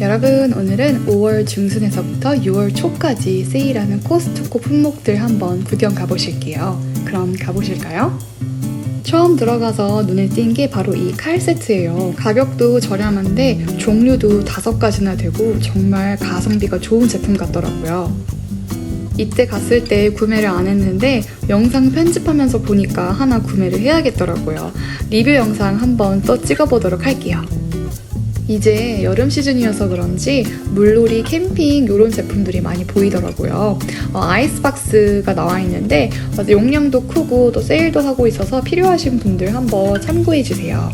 여러분 오늘은 5월 중순에서부터 6월 초까지 세일하는 코스트코 품목들 한번 구경 가보실게요. 그럼 가보실까요? 처음 들어가서 눈에 띈 게 바로 이 칼 세트예요. 가격도 저렴한데 종류도 다섯 가지나 되고 정말 가성비가 좋은 제품 같더라고요. 이때 갔을 때 구매를 안 했는데 영상 편집하면서 보니까 하나 구매를 해야겠더라고요. 리뷰 영상 한번 또 찍어보도록 할게요. 이제 여름 시즌이어서 그런지 물놀이, 캠핑 이런 제품들이 많이 보이더라고요. 어, 아이스박스가 나와 있는데 어, 용량도 크고 또 세일도 하고 있어서 필요하신 분들 한번 참고해 주세요.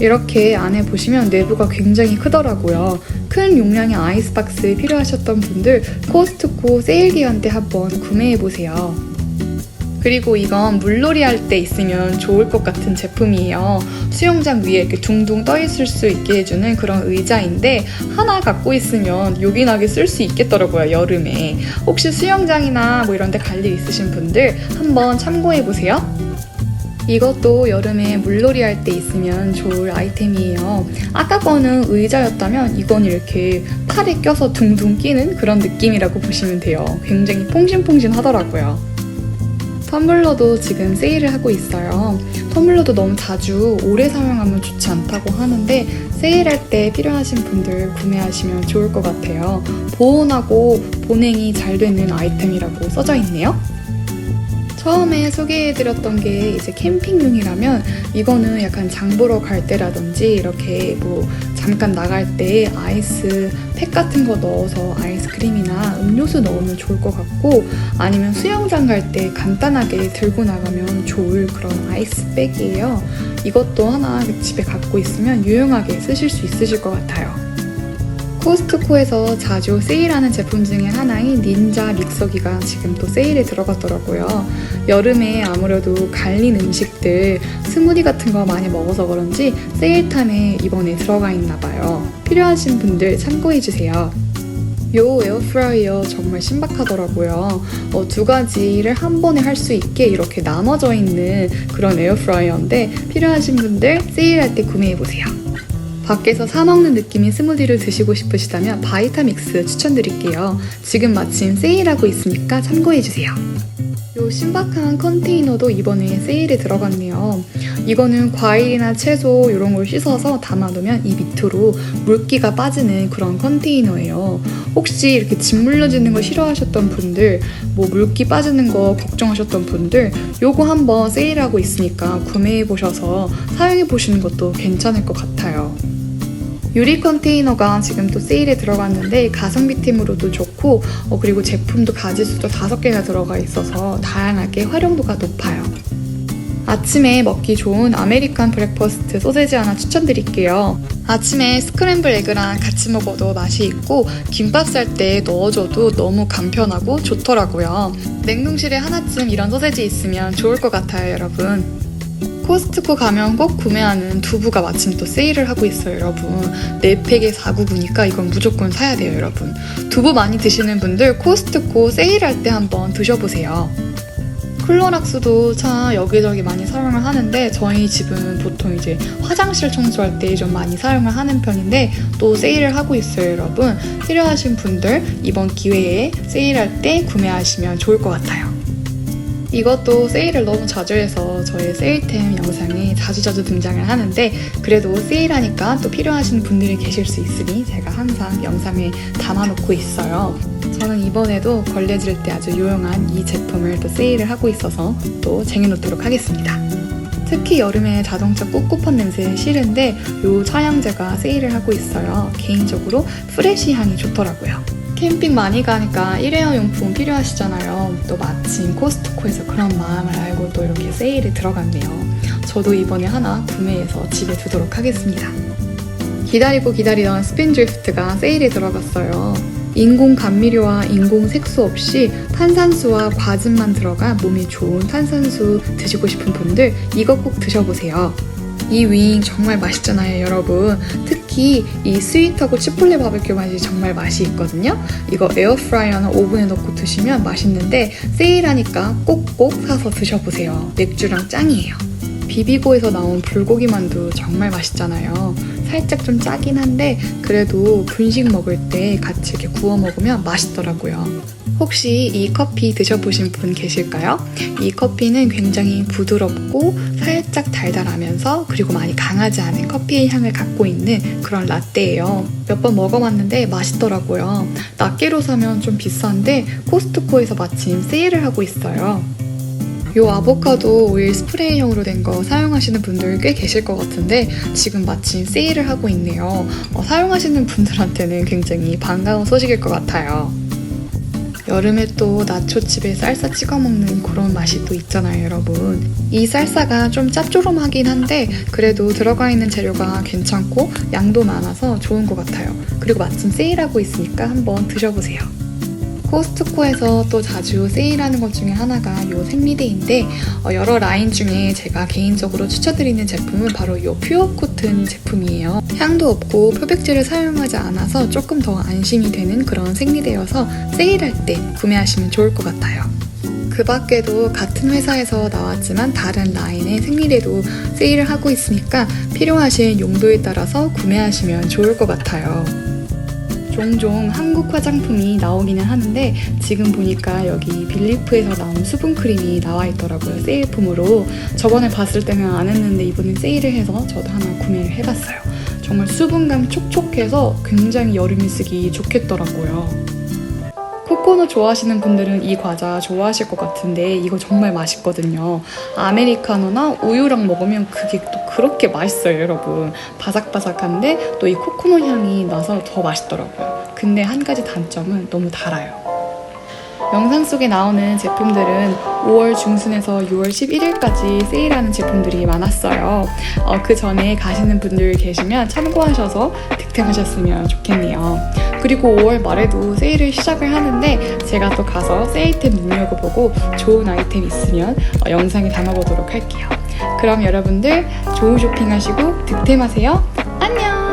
이렇게 안에 보시면 내부가 굉장히 크더라고요. 큰 용량의 아이스박스 필요하셨던 분들 코스트코 세일 기간 때 한번 구매해 보세요. 그리고 이건 물놀이 할 때 있으면 좋을 것 같은 제품이에요. 수영장 위에 이렇게 둥둥 떠 있을 수 있게 해주는 그런 의자인데 하나 갖고 있으면 요긴하게 쓸 수 있겠더라고요, 여름에. 혹시 수영장이나 뭐 이런 데 갈 일 있으신 분들 한번 참고해 보세요. 이것도 여름에 물놀이 할 때 있으면 좋을 아이템이에요. 아까 거는 의자였다면 이건 이렇게 팔에 껴서 둥둥 끼는 그런 느낌이라고 보시면 돼요. 굉장히 퐁신퐁신 하더라고요. 텀블러도 지금 세일을 하고 있어요. 텀블러도 너무 자주 오래 사용하면 좋지 않다고 하는데 세일할 때 필요하신 분들 구매하시면 좋을 것 같아요. 보온하고 보냉이 잘 되는 아이템이라고 써져 있네요. 처음에 소개해드렸던 게 이제 캠핑용이라면 이거는 약간 장 보러 갈 때라든지 이렇게 뭐 잠깐 나갈 때 아이스 팩 같은 거 넣어서 아이스크림이나 음료수 넣으면 좋을 것 같고 아니면 수영장 갈 때 간단하게 들고 나가면 좋을 그런 아이스백이에요. 이것도 하나 집에 갖고 있으면 유용하게 쓰실 수 있으실 것 같아요. 코스트코에서 자주 세일하는 제품 중에 하나인 닌자 믹서기가 지금 또 세일에 들어갔더라고요. 여름에 아무래도 갈린 음식들, 스무디 같은 거 많이 먹어서 그런지 세일탐에 이번에 들어가 있나 봐요. 필요하신 분들 참고해주세요. 요 에어프라이어 정말 신박하더라고요. 어, 두 가지를 한 번에 할 수 있게 이렇게 나눠져 있는 그런 에어프라이어인데 필요하신 분들 세일할 때 구매해보세요. 밖에서 사 먹는 느낌의 스무디를 드시고 싶으시다면 바이타믹스 추천드릴게요. 지금 마침 세일하고 있으니까 참고해주세요. 요 신박한 컨테이너도 이번에 세일에 들어갔네요. 이거는 과일이나 채소 이런 걸 씻어서 담아두면 이 밑으로 물기가 빠지는 그런 컨테이너예요. 혹시 이렇게 짐 물려지는 거 싫어하셨던 분들, 뭐 물기 빠지는 거 걱정하셨던 분들, 요거 한번 세일하고 있으니까 구매해 보셔서 사용해 보시는 것도 괜찮을 것 같아요. 유리 컨테이너가 지금 또 세일에 들어갔는데 가성비템으로도 좋고 어, 그리고 제품도 가지수도 다섯 개가 들어가 있어서 다양하게 활용도가 높아요. 아침에 먹기 좋은 아메리칸 브렉퍼스트 소세지 하나 추천드릴게요. 아침에 스크램블 에그랑 같이 먹어도 맛이 있고 김밥 쌀 때 넣어줘도 너무 간편하고 좋더라고요. 냉동실에 하나쯤 이런 소세지 있으면 좋을 것 같아요, 여러분. 코스트코 가면 꼭 구매하는 두부가 마침 또 세일을 하고 있어요, 여러분. 4팩에 499니까 이건 무조건 사야 돼요, 여러분. 두부 많이 드시는 분들 코스트코 세일할 때 한번 드셔보세요. 클로락스도 참 여기저기 많이 사용을 하는데 저희 집은 보통 이제 화장실 청소할 때 좀 많이 사용을 하는 편인데 또 세일을 하고 있어요, 여러분. 필요하신 분들 이번 기회에 세일할 때 구매하시면 좋을 것 같아요. 이것도 세일을 너무 자주 해서 저의 세일템 영상에 자주자주 등장을 하는데 그래도 세일하니까 또 필요하신 분들이 계실 수 있으니 제가 항상 영상에 담아놓고 있어요. 저는 이번에도 걸레질 때 아주 유용한 이 제품을 또 세일을 하고 있어서 또 쟁여놓도록 하겠습니다. 특히 여름에 자동차 꿉꿉한 냄새 싫은데 이 차량제가 세일을 하고 있어요. 개인적으로 프레시 향이 좋더라고요. 캠핑 많이 가니까 일회용 용품 필요하시잖아요. 또 마침 코스트코에서 그런 마음을 알고 또 이렇게 세일에 들어갔네요. 저도 이번에 하나 구매해서 집에 두도록 하겠습니다. 기다리고 기다리던 스핀 드리프트가 세일에 들어갔어요. 인공 감미료와 인공 색소 없이 탄산수와 과즙만 들어가 몸에 좋은 탄산수 드시고 싶은 분들 이거 꼭 드셔보세요. 이 윙 정말 맛있잖아요, 여러분. 특히 이 스윗하고 치폴레 바베큐 맛이 정말 맛이 있거든요. 이거 에어프라이어나 오븐에 넣고 드시면 맛있는데 세일하니까 꼭꼭 사서 드셔보세요. 맥주랑 짱이에요. 비비고에서 나온 불고기 만두 정말 맛있잖아요. 살짝 좀 짜긴 한데 그래도 분식 먹을 때 같이 이렇게 구워 먹으면 맛있더라고요. 혹시 이 커피 드셔보신 분 계실까요? 이 커피는 굉장히 부드럽고 살짝 달달하면서 그리고 많이 강하지 않은 커피의 향을 갖고 있는 그런 라떼예요. 몇 번 먹어봤는데 맛있더라고요. 낱개로 사면 좀 비싼데 코스트코에서 마침 세일을 하고 있어요. 요 아보카도 오일 스프레이형으로 된 거 사용하시는 분들 꽤 계실 것 같은데 지금 마침 세일을 하고 있네요. 어, 사용하시는 분들한테는 굉장히 반가운 소식일 것 같아요. 여름에 또 나초칩에 쌀사 찍어 먹는 그런 맛이 또 있잖아요, 여러분. 이 쌀사가 좀 짭조름하긴 한데 그래도 들어가 있는 재료가 괜찮고 양도 많아서 좋은 것 같아요. 그리고 마침 세일하고 있으니까 한번 드셔보세요. 코스트코에서 또 자주 세일하는 것 중에 하나가 이 생리대인데 어, 여러 라인 중에 제가 개인적으로 추천드리는 제품은 바로 이 퓨어 코튼 제품이에요. 향도 없고 표백제를 사용하지 않아서 조금 더 안심이 되는 그런 생리대여서 세일할 때 구매하시면 좋을 것 같아요. 그 밖에도 같은 회사에서 나왔지만 다른 라인의 생리대도 세일을 하고 있으니까 필요하신 용도에 따라서 구매하시면 좋을 것 같아요. 종종 한국 화장품이 나오기는 하는데 지금 보니까 여기 빌리프에서 나온 수분크림이 나와 있더라고요 세일품으로 저번에 봤을 때는 안 했는데 이번엔 세일을 해서 저도 하나 구매를 해봤어요 정말 수분감 촉촉해서 굉장히 여름에 쓰기 좋겠더라고요 코코넛 좋아하시는 분들은 이 과자 좋아하실 것 같은데 이거 정말 맛있거든요. 아메리카노나 우유랑 먹으면 그게 또 그렇게 맛있어요, 여러분. 바삭바삭한데 또 이 코코넛 향이 나서 더 맛있더라고요. 근데 한 가지 단점은 너무 달아요. 영상 속에 나오는 제품들은 5월 중순에서 6월 11일까지 세일하는 제품들이 많았어요. 어, 그 전에 가시는 분들 계시면 참고하셔서 득템하셨으면 좋겠네요. 그리고 5월 말에도 세일을 시작을 하는데 제가 또 가서 세일템 눈여겨보고 좋은 아이템 있으면 어, 영상에 담아보도록 할게요. 그럼 여러분들 좋은 쇼핑하시고 득템하세요. 안녕!